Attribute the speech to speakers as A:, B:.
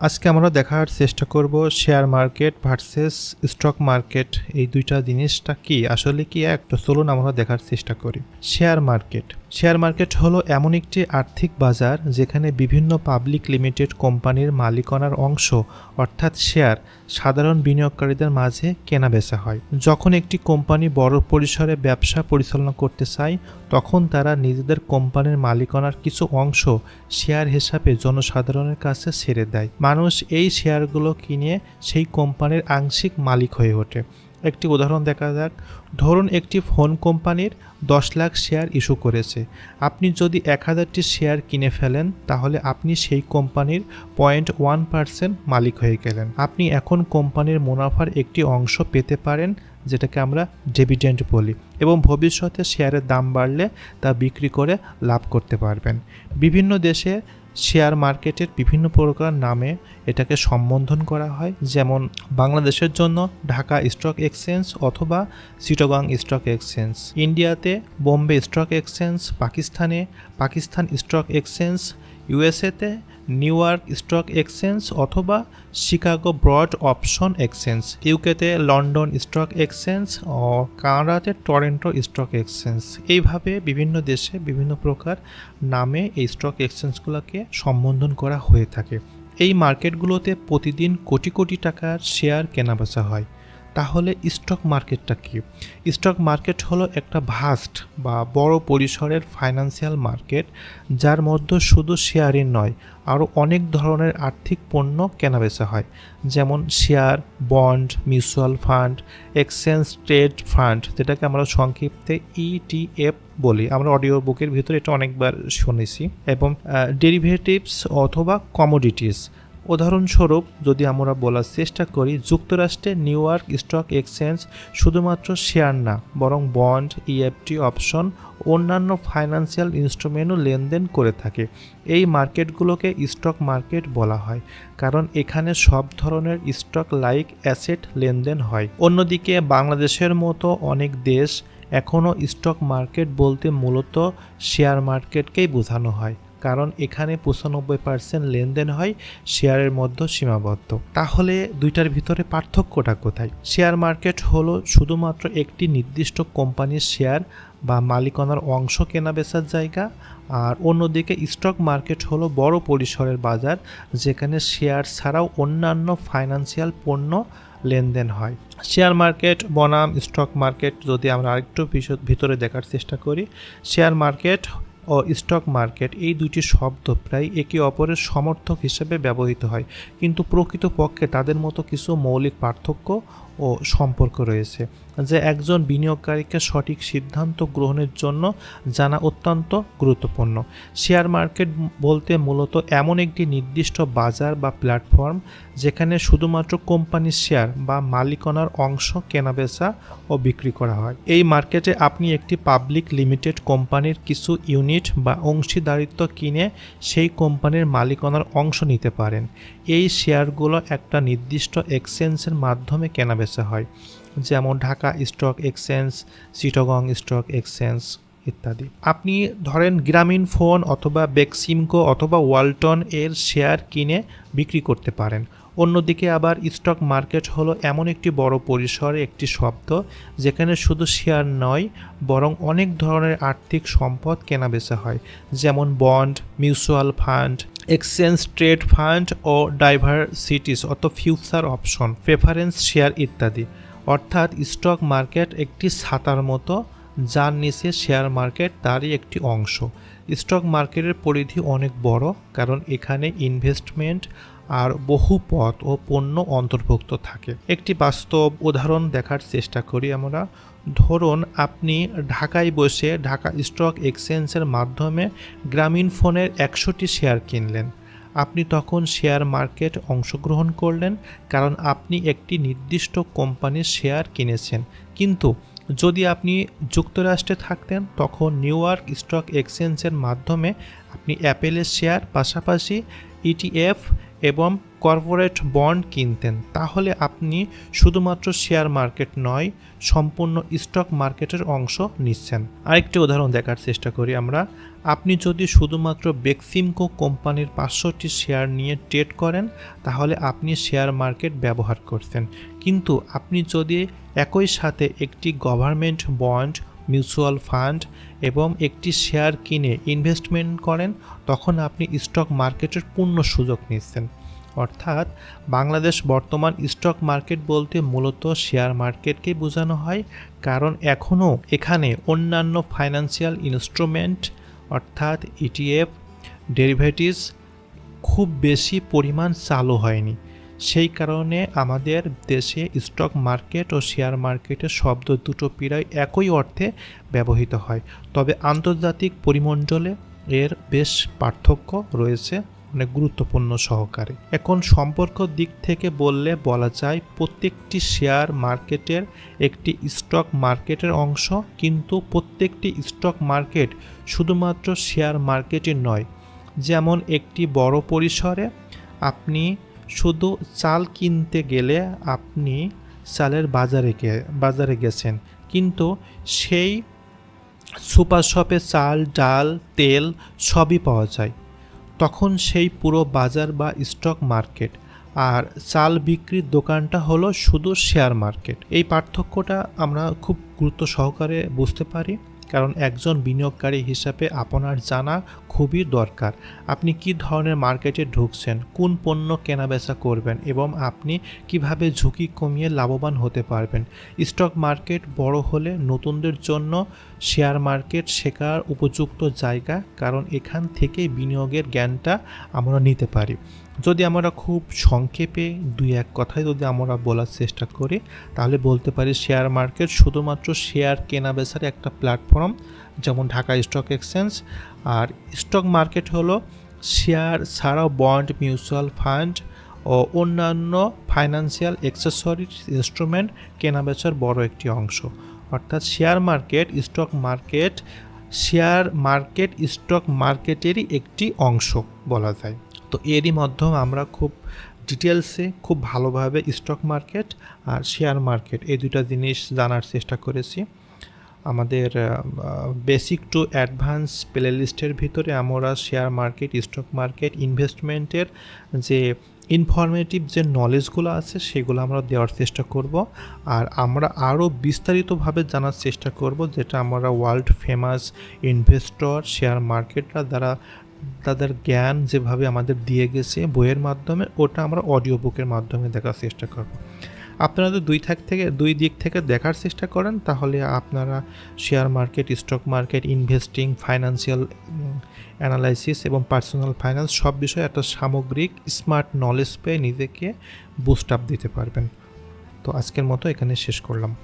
A: আজকে আমরা দেখার চেষ্টা করব share market versus stock market এই দুইটা জিনিসটা কি? আসলে কি এক? তো চলুন আমরা দেখার চেষ্টা করি। শেয়ার মার্কেট শেয়ার মার্কেট হলো এমন একটি আর্থিক বাজার যেখানে বিভিন্ন পাবলিক লিমিটেড কোম্পানির মালিকানার অংশ, অর্থাৎ শেয়ার, সাধারণ বিনিয়োগকারীদের মাঝে কেনা বেচা হয়। যখন একটি কোম্পানি বড় পরিসরে ব্যবসা পরিচালনা করতে চায়, তখন তারা নিজেদের কোম্পানির মালিকানার কিছু অংশ শেয়ার হিসাবে জনসাধারণের কাছে ছেড়ে দেয়। মানুষ এই শেয়ারগুলো কিনে সেই কোম্পানির আংশিক মালিক হয়ে ওঠে। একটি উদাহরণ দেখা যাক। ধরুন একটি ফোন কোম্পানির দশ লাখ শেয়ার ইস্যু করেছে। আপনি যদি এক হাজারটি শেয়ার কিনে ফেলেন, তাহলে আপনি সেই কোম্পানির পয়েন্ট ওয়ান পার্সেন্ট মালিক হয়ে গেলেন। আপনি এখন কোম্পানির মুনাফার একটি অংশ পেতে পারেন, যেটাকে আমরা ডেভিডেন্ট বলি এবং ভবিষ্যতে শেয়ারের দাম বাড়লে তা বিক্রি করে লাভ করতে পারবেন। বিভিন্ন দেশে শেয়ার মার্কেটের বিভিন্ন প্রকার নামে এটাকে সম্বোধন করা হয়। যেমন, বাংলাদেশের জন্য ঢাকা স্টক এক্সচেঞ্জ অথবা চিটগাং স্টক এক্সচেঞ্জ। ইন্ডিয়াতে বোম্বে স্টক এক্সচেঞ্জ, পাকিস্তানে পাকিস্তান স্টক এক্সচেঞ্জ, ইউএসএতে নিউ ইয়র্ক স্টক এক্সচেঞ্জ অথবা শিকাগো ব্রড অপশন এক্সচেঞ্জ, ইউকেতে লন্ডন স্টক এক্সচেঞ্জ ও কানাডাতে টরেন্টো স্টক এক্সচেঞ্জ। এইভাবে বিভিন্ন দেশে বিভিন্ন প্রকার নামে এই স্টক এক্সচেঞ্জগুলোকে সম্বোধন করা হয়ে থাকে। এই মার্কেটগুলোতে প্রতিদিন কোটি কোটি টাকার শেয়ার কেনাবেচা হয়। তাহলে স্টক মার্কেটটা কি? স্টক মার্কেট হলো একটা ভাস্ট বা বড় পরিসরের ফাইন্যান্সিয়াল মার্কেট যার মধ্যে শুধু শেয়ারই নয়, আরও অনেক ধরনের আর্থিক পণ্য কেনাবেচা হয়। যেমন share bond mutual fund exchange trade fund যেটাকে আমরা সংক্ষিপ্তে ইটিএফ বলি। আমরা অডিও বুকের ভিতরে এটা অনেকবার শুনেছি। এবং ডেরিভেটিভস অথবা কমোডিটিস উদাহরণস্বরূপ, যদি আমরা বলার চেষ্টা করি, যুক্তরাষ্ট্রে নিউ ইয়র্ক স্টক এক্সচেঞ্জ শুধুমাত্র শেয়ার না, বরং বন্ড ইএফটি অপশন, অন্যান্য ফাইন্যান্সিয়াল ইনস্ট্রুমেন্টও লেনদেন করে থাকে। এই মার্কেটগুলোকে স্টক মার্কেট বলা হয়, কারণ এখানে সব ধরনের স্টক লাইক অ্যাসেট লেনদেন হয়। অন্যদিকে, বাংলাদেশের মতো অনেক দেশ এখনও স্টক মার্কেট বলতে মূলত শেয়ার মার্কেটকেই বোঝানো হয়। কারণ এখানে পঁচানব্বই পার্সেন্ট লেনদেন হয় শেয়ারের মধ্যে সীমাবদ্ধ। তাহলে দুইটার ভিতরে পার্থক্যটা কোথায়? শেয়ার মার্কেট হলো শুধুমাত্র একটি নির্দিষ্ট কোম্পানির শেয়ার বা মালিকানার অংশ কেনা বেচার জায়গা, আর অন্যদিকে স্টক মার্কেট হলো বড় পরিসরের বাজার, যেখানে শেয়ার ছাড়াও অন্যান্য ফাইন্যান্সিয়াল পণ্য লেনদেন হয়। শেয়ার মার্কেট, বনাম, স্টক মার্কেট যদি আমরা আরেকটু ভিতরে দেখার চেষ্টা করি, শেয়ার মার্কেট ও স্টক মার্কেট এই দুটি শব্দ প্রায় একে অপরের সমর্থক হিসেবে ব্যবহৃত হয়। কিন্তু প্রকৃতপক্ষে তাদের মতো কিছু মৌলিক পার্থক্য ও সম্পর্ক রয়েছে, যে একজন বিনিয়োগকারীকে সঠিক সিদ্ধান্ত গ্রহণের জন্য জানা অত্যন্ত গুরুত্বপূর্ণ। শেয়ার মার্কেট বলতে মূলত এমন একটি নির্দিষ্ট বাজার বা প্ল্যাটফর্ম, যেখানে শুধুমাত্র কোম্পানির শেয়ার বা মালিকানার অংশ কেনাবেচা ও বিক্রি করা হয়। এই মার্কেটে আপনি একটি পাবলিক লিমিটেড কোম্পানির কিছু ইউনিট বা অংশীদারিত্ব কিনে সেই কোম্পানির মালিকানার অংশ নিতে পারেন। এই শেয়ারগুলো একটা নির্দিষ্ট এক্সচেঞ্জের মাধ্যমে কেনাবেচা হয়, যেমন Dhaka stock exchange, Chittagong stock exchange ইত্যাদি। আপনি ধরেন গ্রামীণ ফোন অথবা বেক্সিমকো অথবা ওয়ালটন এর শেয়ার কিনে বিক্রি করতে পারেন। অন্যদিকে আবার স্টক মার্কেট হলো এমন একটি বড় পরিসরে একটি শব্দ, যেখানে শুধু শেয়ার নয়, বরং অনেক ধরনের আর্থিক সম্পদ কেনাবেচা হয়, যেমন bond, mutual fund exchange, trade fund ও ডাইভার্সিটিস অত ফিউচার অপশন, প্রেফারেন্স, শেয়ার ইত্যাদি। অর্থাৎ স্টক মার্কেট একটি ছাতার মতো, যার নিচে শেয়ার মার্কেট তারই একটি অংশ। স্টক মার্কেটের পরিধি অনেক বড়, কারণ এখানে ইনভেস্টমেন্ট আর বহু পথ ও পণ্য অন্তর্ভুক্ত থাকে। একটি বাস্তব উদাহরণ দেখার চেষ্টা করি আমরা। ধরুন আপনি ঢাকায় বসে ঢাকা স্টক এক্সচেঞ্জের মাধ্যমে গ্রামীণ ফোনের একশোটি শেয়ার কিনলেন। আপনি তখন শেয়ার মার্কেট অংশগ্রহণ করলেন কারণ আপনি একটি নির্দিষ্ট কোম্পানির শেয়ার কিনেছেন। কিন্তু যদি আপনি যুক্তরাষ্ট্রে থাকতেন, তখন নিউ ইয়র্ক স্টক এক্সচেঞ্জের মাধ্যমে আপনি অ্যাপেলের শেয়ার, পাশাপাশি ইটিএফ এবং কর্পোরেট বন্ড কিনতেন, তাহলে আপনি শুধুমাত্র শেয়ার মার্কেট নয়, সম্পূর্ণ স্টক মার্কেটের অংশ নিচ্ছেন। আরেকটি উদাহরণ দেখার চেষ্টা করি আমরা। আপনি যদি শুধুমাত্র বেক্সিমকো কোম্পানির পাঁচশোটি শেয়ার নিয়ে ট্রেড করেন, তাহলে আপনি শেয়ার মার্কেট ব্যবহার করছেন। কিন্তু আপনি যদি একই সাথে একটি গভর্নমেন্ট বন্ড মিউচুয়াল ফান্ড এবং একটি শেয়ার কিনে ইনভেস্টমেন্ট করেন, তখন আপনি স্টক মার্কেটের পূর্ণ সুযোগ নিচ্ছেন। অর্থাৎ বাংলাদেশ বর্তমান স্টক মার্কেট বলতে মূলত শেয়ার মার্কেটকে বোঝানো হয়, কারণ এখনও এখানে অন্যান্য ফাইন্যান্সিয়াল ইনস্ট্রুমেন্ট, অর্থাৎ ইটিএফ ডেরিভেটিভস খুব বেশি পরিমাণ চালু হয়নি। সেই কারণে আমাদের দেশে স্টক মার্কেট ও শেয়ার মার্কেটের শব্দ দুটো প্রায় একই অর্থে ব্যবহৃত হয়। তবে আন্তর্জাতিক পরিমণ্ডলে এর বেশ পার্থক্য রয়েছে অনেক গুরুত্বপূর্ণ সহকারে। এখন সম্পর্ক দিক থেকে বললে বলা যায়, প্রত্যেকটি শেয়ার মার্কেটের একটি স্টক মার্কেটের অংশ, কিন্তু প্রত্যেকটি স্টক মার্কেট শুধুমাত্র শেয়ার মার্কেটই নয়। যেমন একটি বড় পরিসরে আপনি শুধু চাল কিনতে গেলে আপনি চালের বাজারে গে, বাজারে গেছেন। কিন্তু সেই সুপার শপে চাল, ডাল, তেল সবই পাওয়া যায়। তখন সেই পুরো বাজার বা স্টক মার্কেট। আর চাল বিক্রির দোকানটা হলো শুধু শেয়ার মার্কেট। এই পার্থক্যটা আমরা খুব গুরুত্ব সহকারে বুঝতে পারি। কারণ একজন বিনিয়োগকারী হিসাবে আপনার জানা খুবই দরকার। আপনি কি ধরনের মার্কেটে ঢুকছেন? কোন পণ্য কেনাবেচা করবেন? এবং আপনি কীভাবে ঝুঁকি কমিয়ে লাভবান হতে পারবেন? স্টক মার্কেট বড় হলে নতুনদের জন্য শেয়ার মার্কেট শেখার উপযুক্ত জায়গা, কারণ এখান থেকেই বিনিয়োগের জ্ঞানটা আমরা নিতে পারি। যদি আমরা খুব সংক্ষেপে দুই এক কথায় যদি আমরা বলার চেষ্টা করি, তাহলে বলতে পারি শেয়ার মার্কেট শুধুমাত্র শেয়ার কেনা বেচার একটা প্ল্যাটফর্ম যেমন ঢাকা স্টক এক্সচেঞ্জ আর স্টক মার্কেট হলো শেয়ার ছাড়াও বন্ড মিউচুয়াল ফান্ড ও অন্যান্য ফাইন্যান্সিয়াল অ্যাক্সেসরিজ ইনস্ট্রুমেন্ট কেনাবেচার বড় একটি অংশ। অর্থাৎ share market stock market share market stock মার্কেটেরই একটি অংশ বলা যায়। তো এরই মাধ্যমে আমরা খুব ডিটেলসে, খুব ভালোভাবে স্টক মার্কেট আর শেয়ার মার্কেট এই দুটা জিনিস জানার চেষ্টা করেছি। আমাদের বেসিক টু অ্যাডভান্স প্লে লিস্টের ভিতরে আমরা শেয়ার মার্কেট স্টক মার্কেট ইনভেস্টমেন্টের যে ইনফরমেটিভ যে নলেজগুলো আছে সেগুলো আমরা দেওয়ার চেষ্টা করব। আর আমরা আরও বিস্তারিতভাবে জানার চেষ্টা করব যেটা আমরা ওয়ার্ল্ড ফেমাস ইনভেস্টর শেয়ার মার্কেটরা দ্বারা তাদের জ্ঞান যেভাবে আমাদের দিয়ে গেছে বইয়ের মাধ্যমে, ওটা আমরা অডিও বুকের মাধ্যমে দেখার চেষ্টা করব। আপনারা যদি দুই থাক থেকে, দুই দিক থেকে দেখার চেষ্টা করেন, তাহলে আপনারা share market stock market investing financial analysis এবং পার্সোনাল ফাইন্যান্স সব বিষয়ে একটা সামগ্রিক স্মার্ট নলেজ পেয়ে নিজেকে বুস্ট আপ দিতে পারবেন। তো আজকের মতো এখানে শেষ করলাম।